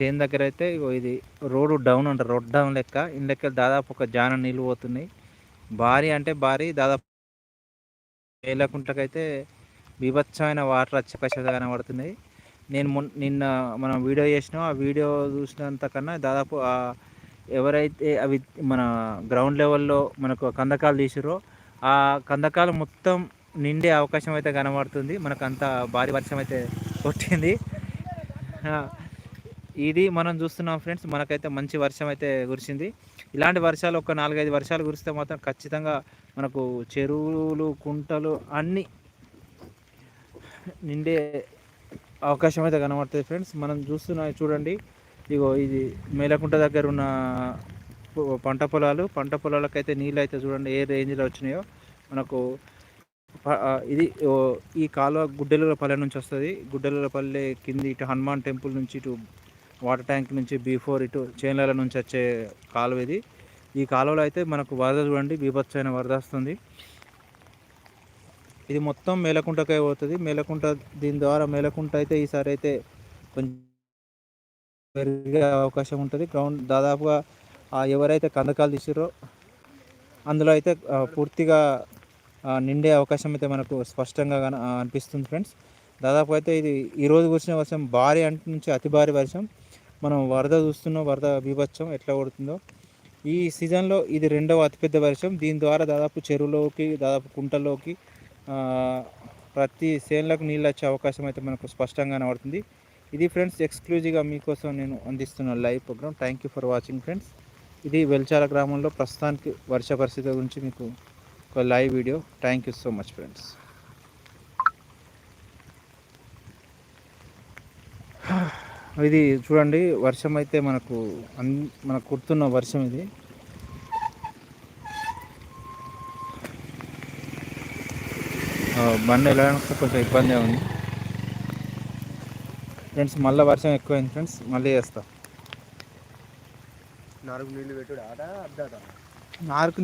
చేను దగ్గర అయితే ఇది రోడ్డు డౌన్ అంటారు రోడ్ డౌన్ లెక్క. ఇండ్లకి దాదాపు ఒక జాన నీళ్ళు పోతున్నాయి. భారీ అంటే భారీ దాదాపు వేలకుంటకైతే బీభత్సమైన వాటర్ వచ్చే కనబడుతున్నాయి. నేను మొన్న నిన్న మనం వీడియో చేసినాం. ఆ వీడియో చూసినంత కన్నా దాదాపు ఎవరైతే అవి మన గ్రౌండ్ లెవెల్లో మనకు కందకాలు తీసిరో ఆ కందకాలు మొత్తం నిండే అవకాశం అయితే కనబడుతుంది. మనకు అంత భారీ వర్షం అయితే కొట్టింది. ఇది మనం చూస్తున్నాం ఫ్రెండ్స్ మనకైతే మంచి వర్షం అయితే కురిసింది. ఇలాంటి వర్షాలు ఒక నాలుగైదు వర్షాలు కురిస్తే మాత్రం ఖచ్చితంగా మనకు చెరువులు కుంటలు అన్నీ నిండే అవకాశం అయితే కనబడుతుంది ఫ్రెండ్స్. మనం చూస్తున్న చూడండి ఇగో ఇది మేలకుంట దగ్గర ఉన్న పంట పొలాలు. పంట పొలాలకైతే నీళ్ళు అయితే చూడండి ఏ రేంజ్లో వచ్చినాయో. మనకు ఇది ఈ కాలువ గుడ్డెలపల్లె నుంచి వస్తుంది. గుడ్డెలపల్లె కింది ఇటు హనుమాన్ టెంపుల్ నుంచి ఇటు వాటర్ ట్యాంక్ నుంచి బిఫోర్ ఇటు చేన్ల నుంచి వచ్చే కాలువ ఇది. ఈ కాలువలో అయితే మనకు వరద చూడండి బీభత్సమైన వరద వస్తుంది. ఇది మొత్తం మేలకుంటకే పోతుంది. మేలకుంట దీని ద్వారా మేలకుంట అయితే ఈసారి అయితే కొంచెం పెరిగే అవకాశం ఉంటుంది. గ్రౌండ్ దాదాపుగా ఎవరైతే కందకాలు తీసిరో అందులో అయితే పూర్తిగా నిండే అవకాశం అయితే మనకు స్పష్టంగా అనిపిస్తుంది ఫ్రెండ్స్. దాదాపు అయితే ఇది ఈరోజు కురిసిన వర్షం భారీ అంటే నుంచి అతి భారీ వర్షం. మనం వరద చూస్తున్నాం వరద బీభత్సం ఎట్లా కొడుతుందో. ఈ సీజన్లో ఇది రెండవ అతిపెద్ద వర్షం. దీని ద్వారా దాదాపు చెరువులోకి దాదాపు కుంటల్లోకి ప్రతి సేన్లకు నీళ్ళు వచ్చే అవకాశం అయితే మనకు స్పష్టంగా కనబడుతుంది. ఇది ఫ్రెండ్స్ ఎక్స్క్లూజివ్గా మీకోసం నేను అందిస్తున్న live program. Thank you for watching friends ఇది వెల్చాల గ్రామంలో ప్రస్తుతానికి వర్ష పరిస్థితి గురించి మీకు ఒక live video. Thank you so much friends ఇది చూడండి వర్షం అయితే మనకు అన్ మనకు కుడుతున్న వర్షం ఇది. బండి వెళ్ళడానికి కొంచెం ఇబ్బందిగా ఉంది. ఫ్రెండ్స్ మళ్ళీ వర్షం ఎక్కువైంది ఫ్రెండ్స్ మళ్ళీ చేస్తా. నాలుగు నీళ్ళు పెట్టుడు ఆట అద్దాట నాలుగు